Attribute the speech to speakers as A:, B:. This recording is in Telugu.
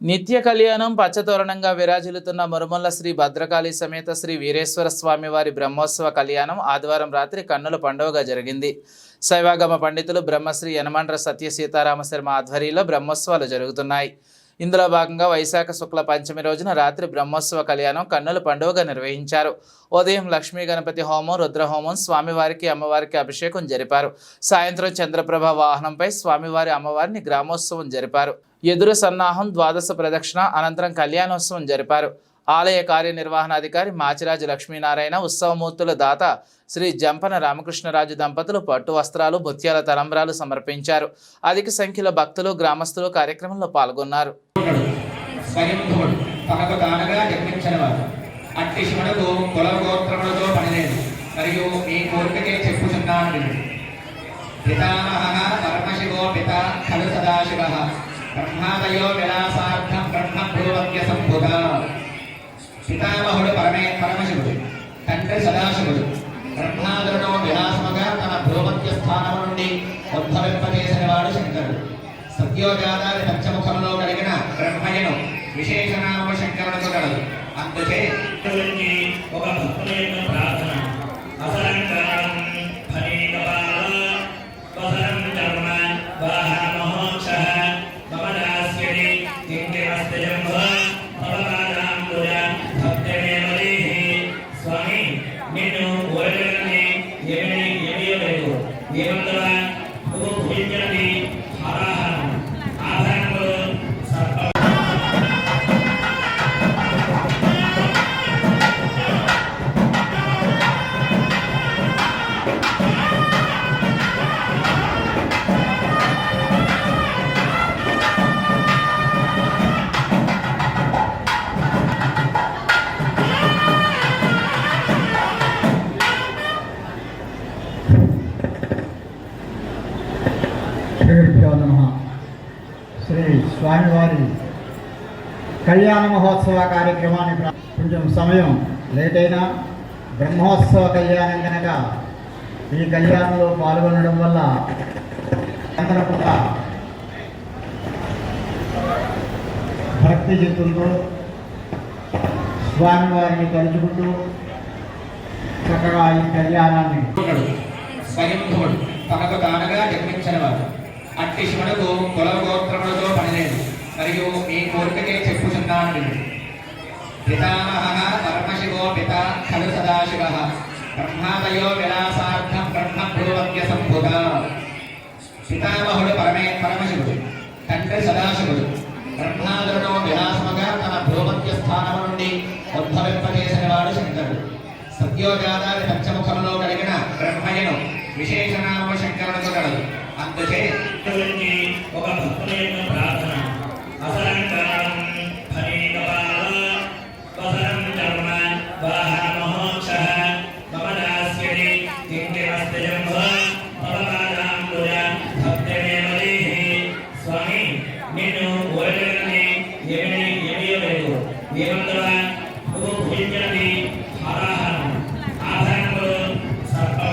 A: నిత్య కళ్యాణం పచ్చతోరణంగా విరాజిల్లుతున్న మురుమల్ల శ్రీ భద్రకాళి సమేత శ్రీ వీరేశ్వర స్వామివారి బ్రహ్మోత్సవ కళ్యాణం ఆదివారం రాత్రి కన్నుల పండుగగా జరిగింది. శైవాగమ పండితులు బ్రహ్మశ్రీ యనమండ్ర సత్య సీతారామ శర్మ ఆధ్వర్యంలో బ్రహ్మోత్సవాలు జరుగుతున్నాయి. ఇందులో భాగంగా వైశాఖ శుక్ల పంచమి రోజున రాత్రి బ్రహ్మోత్సవ కళ్యాణం కన్నుల పండుగగా నిర్వహించారు. ఉదయం లక్ష్మీ గణపతి హోమం రుద్రహోమం స్వామివారికి అమ్మవారికి అభిషేకం జరిపారు. సాయంత్రం చంద్రప్రభ వాహనంపై స్వామివారి అమ్మవారిని గ్రామోత్సవం జరిపారు. ఎదురు సన్నాహం ద్వాదశ ప్రదక్షిణ అనంతరం కళ్యాణోత్సవం జరిపారు. ఆలయ కార్యనిర్వహణాధికారి మాచిరాజు లక్ష్మీనారాయణ ఉత్సవమూర్తుల దాత శ్రీ జంపన రామకృష్ణరాజు దంపతులు పట్టు వస్త్రాలు ముత్యాల తలంబ్రాలు సమర్పించారు. అధిక సంఖ్యలో భక్తులు గ్రామస్తులు కార్యక్రమంలో పాల్గొన్నారు.
B: మరియు మీ కోరికకే చెప్పుచున్నాను జన్మించినవాడు అట్టి శివునకు కుల గోత్రములతో పనిలేదు మరియు ఈ కోరికకే చెప్పుచున్నాను విను. పితామహ పరమశివో పిత ఖలు సదాశివ బ్రహ్మాదయో విలాసార్థం బ్రహ్మ పూర్వజ్ఞ సంభుత పితామహుడు పరమే పరమశివుడు తండ్రి సదాశివుడు. బ్రహ్మాదులను విలాసముగా తన భూమధ్య స్థానం నుండి ఉద్భవింపజేసిన వాడు శంకరుడు. సత్యోజాతాది పంచముఖంలో కలిగిన బ్రహ్మయను విశేషనామ శంకరుడు కలదు. అందుకే
C: ఒక భక్తుల యొక్క ప్రార్థన. అసలు నేను ఓరగలని ఏమీ ఏమీ లేదు ఏమందర నువ్వు భూయించినది హరాహరం
D: శ్రీభ్యో నమ. శ్రీ స్వామివారి కళ్యాణ మహోత్సవ కార్యక్రమాన్ని కొంచెం సమయం లేట్ అయినా బ్రహ్మోత్సవ కళ్యాణం కనుక ఈ కళ్యాణంలో పాల్గొనడం వల్ల అందరూ కూడా భక్తి చిత్తులతో స్వామివారిని తలుచుకుంటూ చక్కగా ఈ కళ్యాణాన్ని
B: తనకు తానుగా జన్మించినవాడు అట్టి శివునకు కుల గోత్రములతో పనిలేదు మరియు ఈ కోరికకే చెప్పుచున్నాను పితామహ పరమశివో పిత ఖలు సదాశివ. బ్రహ్మాదయో విలాసార్థం బ్రహ్మ పూర్వజ్ఞ సంభుత. పితామహుడు పరమే పరమశివుడు తండ్రి సదాశివుడు. బ్రహ్మాదులను విలాసముగా తన భూమధ్య స్థానము నుండి ఉద్భవింపజేసిన వాడు శంకరుడు. సత్యోజాతాది పంచముఖంలో కలిగిన బ్రహ్మయను విశేషనామ శంకరుడు కలదు. అందుకే
C: గురించి ఒక భక్తుల యొక్క ప్రార్థన అసలంకారం ఫలీకపాల వసరం కర్మ వాహన మహోక్ష స్వామి నిన్ను ఓడగలని ఏమీ ఏమీ లేదు